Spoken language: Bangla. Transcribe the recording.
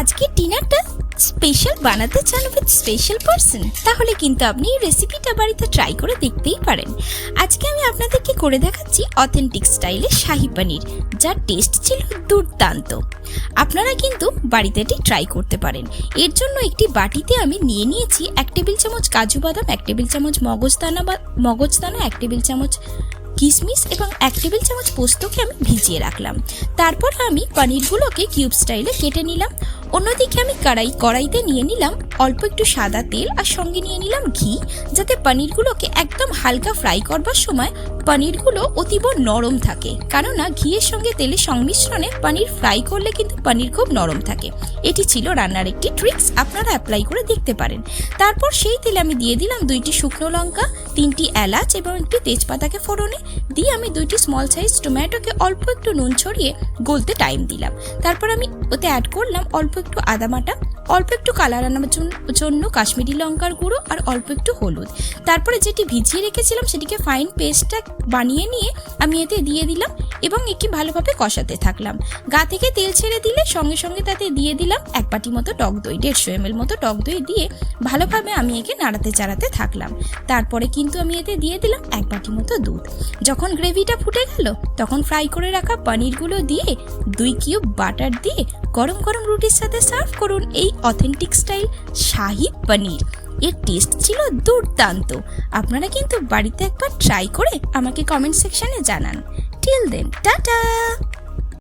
আজকে ডিনারটা স্পেশাল বানাতে চান উইথ স্পেশাল পারসন তাহলে কিন্তু আপনি এই রেসিপিটা বাড়িতে ট্রাই করে দেখতেই পারেন। আজকে আমি আপনাদেরকে করে দেখাচ্ছি অথেন্টিক স্টাইলে শাহি পনির, যার টেস্ট ছিল দুর্দান্ত। আপনারা কিন্তু বাড়িতে এটি ট্রাই করতে পারেন। এর জন্য একটি বাটিতে আমি নিয়ে নিয়েছি এক টেবিল চামচ কাজু বাদাম, এক টেবিল চামচ মগজদানা বা, মগজদানা, এক টেবিল চামচ কিশমিশ এবং এক টেবিল চামচ পোস্তকে আমি ভিজিয়ে রাখলাম। তারপর আমি পনিরগুলোকে কিউব স্টাইলে কেটে নিলাম। অন্যদিকে আমি কড়াই কড়াইতে নিয়ে নিলাম অল্প একটু সাদা তেল আর সঙ্গে নিয়ে নিলাম ঘি, যাতে পনিরগুলোকে একদম হালকা ফ্রাই করবার সময় পনিরগুলো অতীব নরম থাকে। কেননা, ঘিয়ের সঙ্গে তেলের সংমিশ্রণে পনির ফ্রাই করলে কিন্তু পনির খুব নরম থাকে। এটি ছিল রান্নার একটি ট্রিক্স আপনারা অ্যাপ্লাই করে দেখতে পারেন। তারপর সেই তেলে আমি দিয়ে দিলাম দুইটি শুকনো লঙ্কা, তিনটি এলাচ এবং একটি তেজপাতাকে ফোড়নে। দিয়ে আমি দুইটি স্মল সাইজ টমেটোকে অল্প একটু নুন ছড়িয়ে গলতে টাইম দিলাম। তারপর আমি ওতে অ্যাড করলাম অল্প একটু আদা বাটা। অল্প একটু কালার আনার জন্য কাশ্মীরি লঙ্কার গুঁড়ো আর অল্প একটু হলুদ। তারপরে যেটি ভিজিয়ে রেখেছিলাম সেটিকে ফাইন পেস্টটা বানিয়ে নিয়ে আমি এতে দিয়ে দিলাম এবং একে ভালোভাবে কষাতে থাকলাম। গা থেকে তেল ছেড়ে দিলে সঙ্গে সঙ্গে তাতে দিয়ে দিলাম এক বাটি মতো টক দই, দেড়শো এমএল মতো টক দই দিয়ে ভালোভাবে আমি একে নাড়াতে চাড়াতে থাকলাম। তারপরে কিন্তু আমি এতে দিয়ে দিলাম এক বাটি মতো দুধ। যখন গ্রেভিটা ফুটে গেল, তখন ফ্রাই করে রাখা পনিরগুলো দিয়ে দুই কিউব বাটার দিয়ে গরম গরম রুটির সাথে সার্ভ করুন এই অথেন্টিক স্টাইল শাহি পনির। এর টেস্ট ছিল দুর্দান্ত। আপনারা কিন্তু বাড়িতে একবার ট্রাই করে আমাকে কমেন্ট সেকশনে জানান। Till then tata!